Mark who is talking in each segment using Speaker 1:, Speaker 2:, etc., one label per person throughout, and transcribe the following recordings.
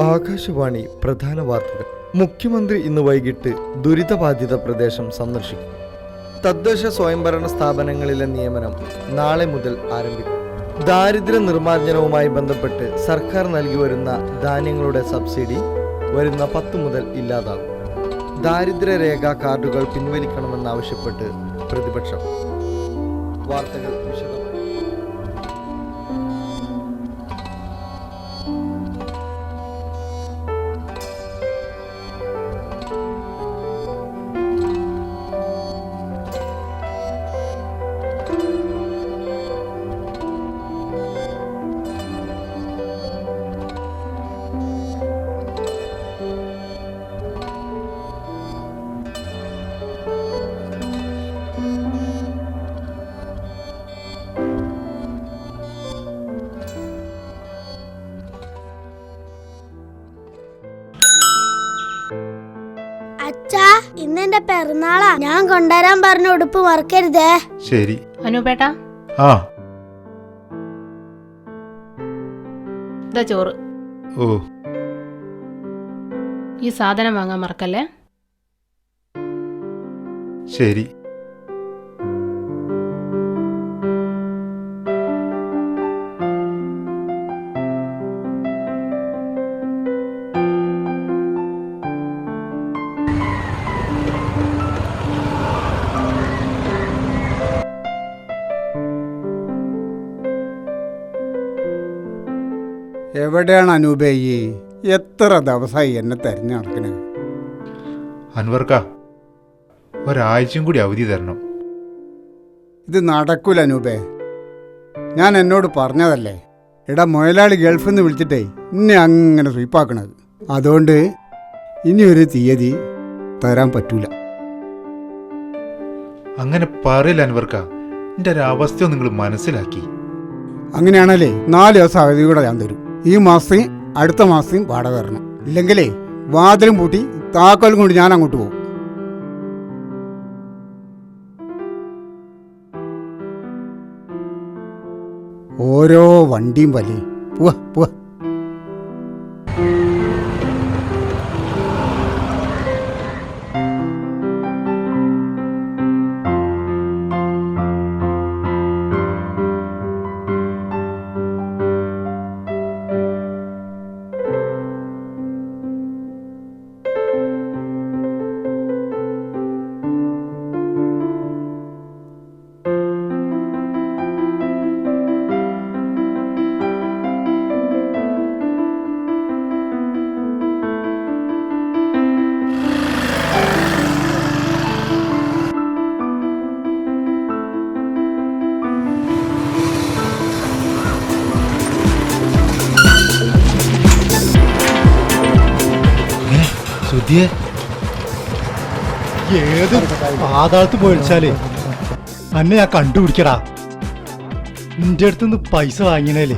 Speaker 1: ആകാശവാണി പ്രധാന വാർത്തകൾ. മുഖ്യമന്ത്രി ഇന്ന് വൈകിട്ട് ദുരിതബാധിത പ്രദേശം സന്ദർശിക്കും. തദ്ദേശ സ്വയംഭരണ സ്ഥാപനങ്ങളിലെ നിയമനം നാളെ മുതൽ ആരംഭിക്കും. ദാരിദ്ര്യ നിർമ്മാർജനവുമായി ബന്ധപ്പെട്ട് സർക്കാർ നൽകി വരുന്ന ധാന്യങ്ങളുടെ സബ്സിഡി വരുന്ന പത്ത് മുതൽ ഇല്ലാതാകും. ദാരിദ്ര്യ ദാരിദ്ര്യരേഖ കാർഡുകൾ പിൻവലിക്കണമെന്നാവശ്യപ്പെട്ട് പ്രതിപക്ഷം. വാർത്തകൾ വിശദമായി.
Speaker 2: ഞാൻ കൊണ്ടുവരാൻ പറഞ്ഞ ഉടുപ്പ് മറക്കരുതേ.
Speaker 3: ശരി.
Speaker 4: അനുപേട്ട
Speaker 3: ആ.
Speaker 4: ഇതാ ചോറ്.
Speaker 3: ഓ.
Speaker 4: ഈ സാധനം വാങ്ങാൻ മറക്കല്ലേ?
Speaker 3: ശരി.
Speaker 5: എവിടെയാണ് അനൂപേ ഈ എത്ര ദിവസമായി എന്നെ തെരഞ്ഞു നടക്കണേ?
Speaker 3: അൻവർക്ക ഒരാഴ്ചയും കൂടി അവധി തരണം.
Speaker 5: ഇത് നടക്കൂല അനൂപേ. ഞാൻ എന്നോട് പറഞ്ഞതല്ലേ എടാ മുതലാളി ഗൾഫിൽ നിന്ന് വിളിച്ചിട്ടേ ഇന്നെ അങ്ങനെ സ്വീപ്പാക്കണത്. അതുകൊണ്ട് ഇനി ഒരു തീയതി തരാൻ പറ്റൂല.
Speaker 3: അങ്ങനെ പറയില്ല അൻവർക്ക എന്റെ ഒരു അവസ്ഥ നിങ്ങൾ മനസ്സിലാക്കി.
Speaker 5: അങ്ങനെയാണല്ലേ നാല് ദിവസം അവധി കൂടെ ഞാൻ തരും. ഈ മാസം അടുത്ത മാസം വാടക തരണം. ഇല്ലെങ്കിലേ വാതിലും പൂട്ടി താക്കോലും കൊണ്ട് ഞാൻ അങ്ങോട്ട് പോകും. ഓരോ വണ്ടിയും വലി. പോവാ പോവാ
Speaker 3: സുധിയെ
Speaker 6: ഏത് പാതാളത്ത് പോയിച്ചാലേ അന്നെ ഞാൻ കണ്ടുപിടിക്കടാ. നിന്റെ അടുത്ത് നിന്ന് പൈസ വാങ്ങിനേലേ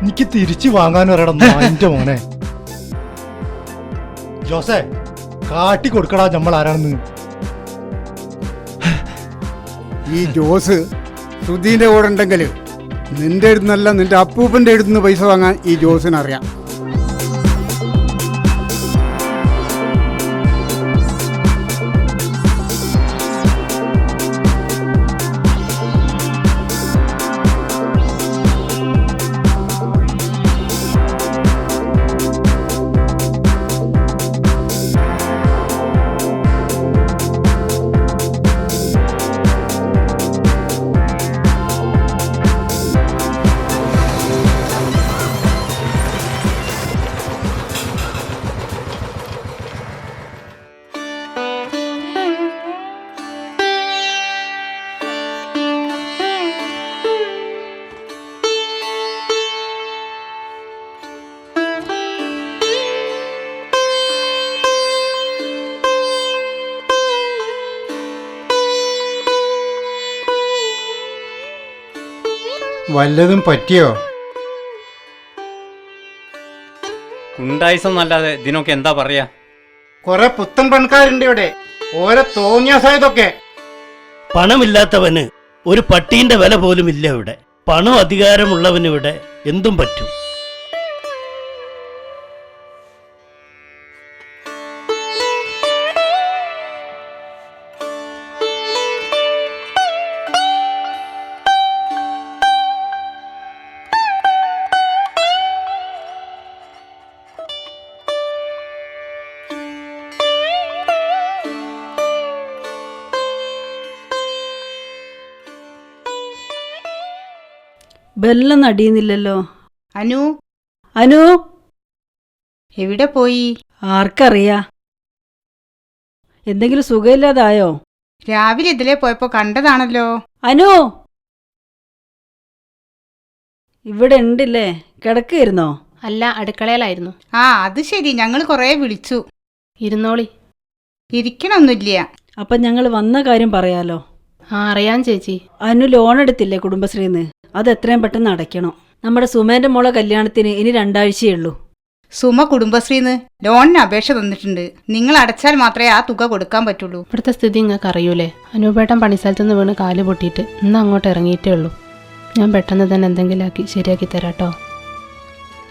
Speaker 6: എനിക്ക് തിരിച്ചു വാങ്ങാൻ എന്റെ മോനെ. ജോസേ കാട്ടി കൊടുക്കടാ നമ്മൾ ആരാണെന്ന്.
Speaker 5: ഈ ജോസ് സുധീന്റെ കൂടെ ഉണ്ടെങ്കിൽ നിന്റെ അടുത്തുനിന്നല്ല നിന്റെ അപ്പൂപ്പന്റെ അടുത്തുനിന്ന് പൈസ വാങ്ങാൻ ഈ ജോസിനറിയാം. വല്ലതും പറ്റിയോ?
Speaker 7: ഉണ്ടായിസം എന്നല്ലാതെ ഇതിനൊക്കെ എന്താ പറയാ?
Speaker 5: കുറെ പുത്തൻ പണക്കാരുണ്ട് ഇവിടെ. ഓരോ തോന്നിയാസായതൊക്കെ
Speaker 8: പണമില്ലാത്തവന് ഒരു പട്ടീന്റെ വില പോലും ഇല്ല ഇവിടെ. പണം അധികാരമുള്ളവന് ഇവിടെ എന്തും പറ്റും.
Speaker 9: ബെല്ലം അടിയുന്നില്ലല്ലോ.
Speaker 10: അനു?
Speaker 9: അനു?
Speaker 10: എവിടെ പോയി?
Speaker 9: ആർക്കറിയാ? എന്തെങ്കിലും സുഖമില്ലാതായോ?
Speaker 10: രാവിലെ ഇതിലെ പോയപ്പോ കണ്ടതാണല്ലോ.
Speaker 9: അനു? ഇവിടെ ഉണ്ടില്ലേ? കിടക്കായിരുന്നോ
Speaker 4: അല്ല അടുക്കളയിലായിരുന്നു.
Speaker 10: ആ അത് ശരി. ഞങ്ങൾ കുറേ വിളിച്ചു.
Speaker 4: ഇരുന്നോളി.
Speaker 10: ഇരിക്കണമൊന്നുമില്ല
Speaker 9: അപ്പൊ ഞങ്ങൾ വന്ന കാര്യം പറയാലോ.
Speaker 4: ആ അറിയാൻ ചേച്ചി.
Speaker 9: അനു ലോൺ എടുത്തില്ലേ കുടുംബശ്രീന്ന്? അത് എത്രയും പെട്ടെന്ന് അടയ്ക്കണം. നമ്മുടെ സുമേന്റെ മോളെ കല്യാണത്തിന് ഇനി രണ്ടാഴ്ചയേ ഉള്ളൂ.
Speaker 10: സുമ കുടുംബശ്രീന്ന് ലോണിന് അപേക്ഷ തന്നിട്ടുണ്ട്. നിങ്ങൾ അടച്ചാൽ മാത്രമേ ആ തുക കൊടുക്കാൻ പറ്റുള്ളൂ.
Speaker 4: ഇവിടുത്തെ സ്ഥിതി നിങ്ങൾക്ക് അറിയൂലേ? അനൂപേട്ടൻ പണിസ്ഥലത്ത് നിന്ന് വീണ് കാൽ പൊട്ടിയിട്ട് ഇന്ന് അങ്ങോട്ട് ഇറങ്ങിയിട്ടേ ഉള്ളൂ. ഞാൻ പെട്ടെന്ന് തന്നെ എന്തെങ്കിലും ആക്കി ശരിയാക്കി തരാട്ടോ.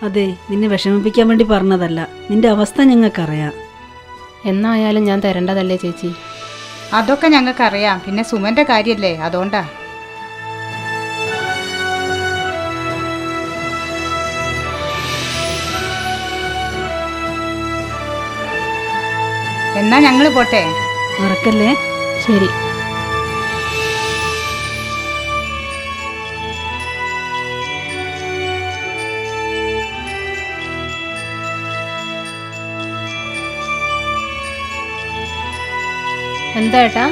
Speaker 9: അതെ നിന്നെ വിഷമിപ്പിക്കാൻ വേണ്ടി പറഞ്ഞതല്ല. നിന്റെ അവസ്ഥ ഞങ്ങൾക്കറിയാം.
Speaker 4: എന്നായാലും ഞാൻ തരേണ്ടതല്ലേ ചേച്ചി?
Speaker 10: അതൊക്കെ ഞങ്ങൾക്കറിയാം. പിന്നെ സുമന്റെ കാര്യല്ലേ? അതുകൊണ്ടാ. എന്നാ ഞങ്ങൾ പോട്ടെ?
Speaker 9: മറക്കല്ലേ
Speaker 4: ശരി. എന്താ ഏട്ടാ?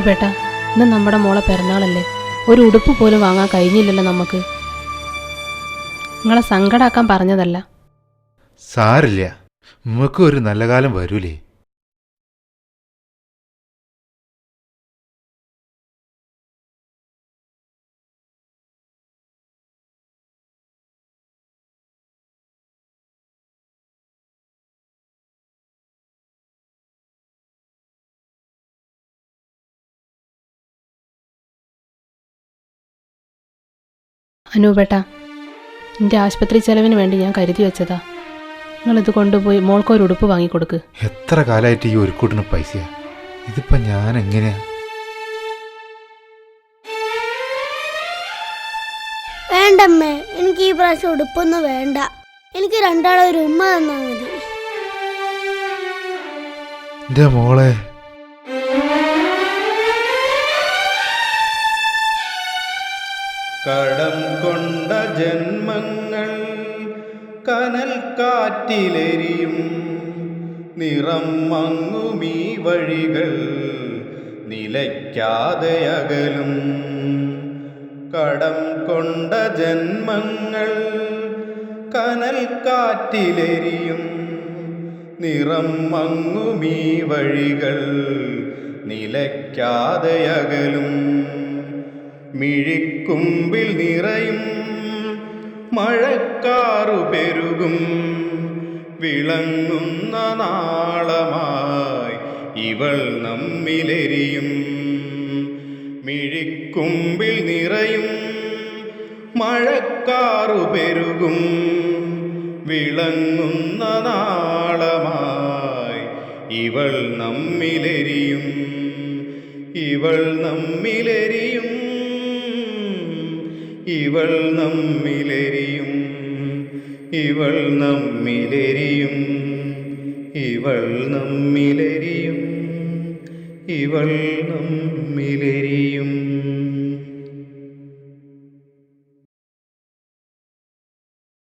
Speaker 4: അനൂപേട്ട ഇന്ന് നമ്മുടെ മോളെ പിറന്നാളല്ലേ? ഒരു ഉടുപ്പ് പോലും വാങ്ങാൻ കഴിഞ്ഞില്ലല്ലോ നമുക്ക്. നിങ്ങളെ സങ്കടാക്കാൻ പറഞ്ഞതല്ല.
Speaker 3: സാരില്ല നമുക്ക് ഒരു നല്ല കാലം വരൂലേ?
Speaker 4: അനൂപേട്ട എന്റെ ആശുപത്രി ചെലവിന് വേണ്ടി ഞാൻ കരുതി വെച്ചതാ. നിങ്ങളിത് കൊണ്ടുപോയി മോൾക്ക് ഒരു ഉടുപ്പ് വാങ്ങിക്കൊടുക്ക്.
Speaker 3: എത്ര കാലമായിട്ട് ഈ ഒരു കൂട്ടിന് പൈസയാ? ഇതിപ്പോ ഞാൻ എങ്ങനെയാ
Speaker 2: വേണ്ടമ്മേ എനിക്ക് ഈ പ്രാവശ്യം ഉടുപ്പൊന്നും വേണ്ട. എനിക്ക് രണ്ടാളെ ഒരു ഉമ്മ തന്നാ മതി.
Speaker 3: എന്റെ മോളെ
Speaker 11: കടം കൊണ്ട ജന്മങ്ങൾ കനൽ കാറ്റിലെരിയും. നിറം മങ്ങുമീ വഴികൾ നിലയ്ക്കാതെ അകലും. കടം കൊണ്ട ജന്മങ്ങൾ കനൽ കാറ്റിലെരിയും. നിറം മങ്ങുമീ വഴികൾ നിലയ്ക്കാതെ അകലും. മിഴിക്കുമ്പിൽ നിറയും മഴക്കാറു പെരുകും. വിളങ്ങുന്ന നാളമായി ഇവൾ നമ്മിലെരിയും. മിഴിക്കുമ്പിൽ നിറയും മഴക്കാറു പെരുകും. വിളങ്ങുന്ന നാളമായി ഇവൾ നമ്മിലെരിയും. ഇവൾ നമ്മിലെരിയും. ഇവൾ നമ്മിലെരിയും ഇവൾ നമ്മിലെരിയും ഇവൾ നമ്മിലെരിയും ഇവൾ നമ്മിലെ